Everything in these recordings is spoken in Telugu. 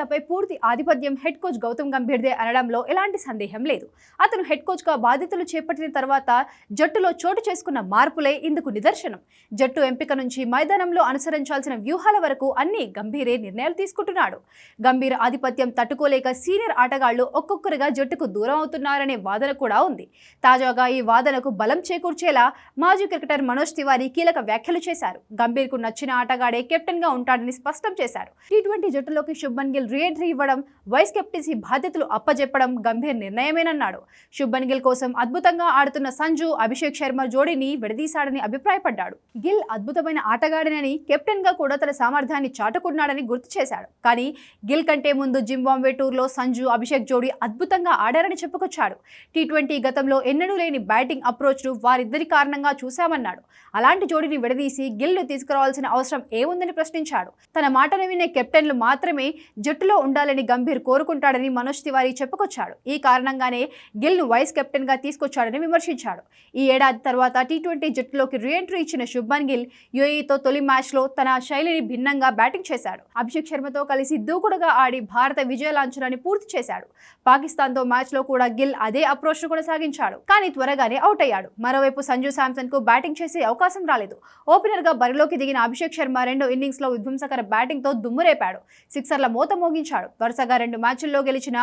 టీమిండియాపై పూర్తి ఆధిపత్యం హెడ్ కోచ్ గౌతమ్ గంభీర్దే అనడంలో ఎలాంటి సందేహం లేదు. అతను హెడ్ కోచ్గా బాధ్యతలు చేపట్టిన తర్వాత జట్టులో చోటు చేసుకున్న మార్పులే ఇందుకు నిదర్శనం. జట్టు ఎంపిక నుంచి మైదానంలో అనుసరించాల్సిన వ్యూహాల వరకు అన్ని గంభీరే నిర్ణయాలు తీసుకుంటున్నాడు. గంభీర్ ఆధిపత్యం తట్టుకోలేక సీనియర్ ఆటగాళ్ళు ఒక్కొక్కరుగా జట్టుకు దూరం అవుతున్నారనే వాదన కూడా ఉంది. తాజాగా ఈ వాదనకు బలం చేకూర్చేలా మాజీ క్రికెటర్ మనోజ్ తివారీ కీలక వ్యాఖ్యలు చేశారు. గంభీర్కు నచ్చిన ఆటగాడే కెప్టెన్గా ఉంటాడని స్పష్టం చేశారు. టీ ట్వంటీ జట్టులోకి శుభన్ గిల్ రీఎంట్రీ ఇవ్వడం వైస్ కెప్టెన్సీ బాధ్యతలు అప్పజెప్పడం గంభీర్ నిర్ణయమేనన్నాడు. శుభన్ గిల్ కోసం అద్భుతంగా ఆడుతున్న సంజు అభిషేక్ శర్మ జోడీని విడదీశాడని అభిప్రాయపడ్డాడు. గిల్ అద్భుతమైన ఆటగాడినని కెప్టెన్గా కూడా తన సామర్థ్యాన్ని చాటుకున్నాడని గుర్తు చేశాడు. కానీ గిల్ కంటే ముందు జింబాంబే టూర్లో సంజు అభిషేక్ జోడీ అద్భుతంగా ఆడారని చెప్పుకొచ్చాడు. టీ ట్వంటీ గతంలో ఎన్నడూ లేని బ్యాటింగ్ అప్రోచ్ను వారిద్దరి కారణంగా చూశామన్నాడు. అలాంటి జోడీని విడదీసి గిల్ను తీసుకురావాల్సిన అవసరం ఏముందని ప్రశ్నించాడు. తన మాటను వినే కెప్టెన్లు మాత్రమే జట్టు జట్టులో ఉండాలని గంభీర్ కోరుకుంటాడని మనోజ్ తివారీ చెప్పుకొచ్చాడు. ఈ కారణంగానే గిల్ను వైస్ కెప్టెన్గా తీసుకొచ్చాడని విమర్శించాడు. ఈ ఏడాది తర్వాత టీ ట్వంటీ జట్టులోకి రీఎంట్రీ ఇచ్చిన శుభ్మన్ గిల్ యుఏఈతో తొలి మ్యాచ్లో తన శైలిని భిన్నంగా బ్యాటింగ్ చేశాడు. అభిషేక్ శర్మతో కలిసి దూకుడుగా ఆడి భారత విజయ లాంఛనాన్ని పూర్తి చేశాడు. పాకిస్తాన్తో మ్యాచ్లో కూడా గిల్ అదే అప్రోచ్ కొనసాగించాడు. కానీ త్వరగానే అవుట్ అయ్యాడు. మరోవైపు సంజు శాంసన్కు బ్యాటింగ్ చేసే అవకాశం రాలేదు. ఓపెనర్గా బరిలోకి దిగిన అభిషేక్ శర్మ రెండో ఇన్నింగ్స్లో విధ్వంసకర బ్యాటింగ్తో దుమ్మురేపాడు సిక్సర్ల మోత మోగించాడు వరుసగా రెండు మ్యాచ్ల్లో గెలిచిన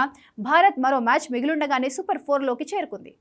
భారత్ మరో మ్యాచ్ మిగిలుండగానే సూపర్ ఫోర్లోకి చేరుకుంది.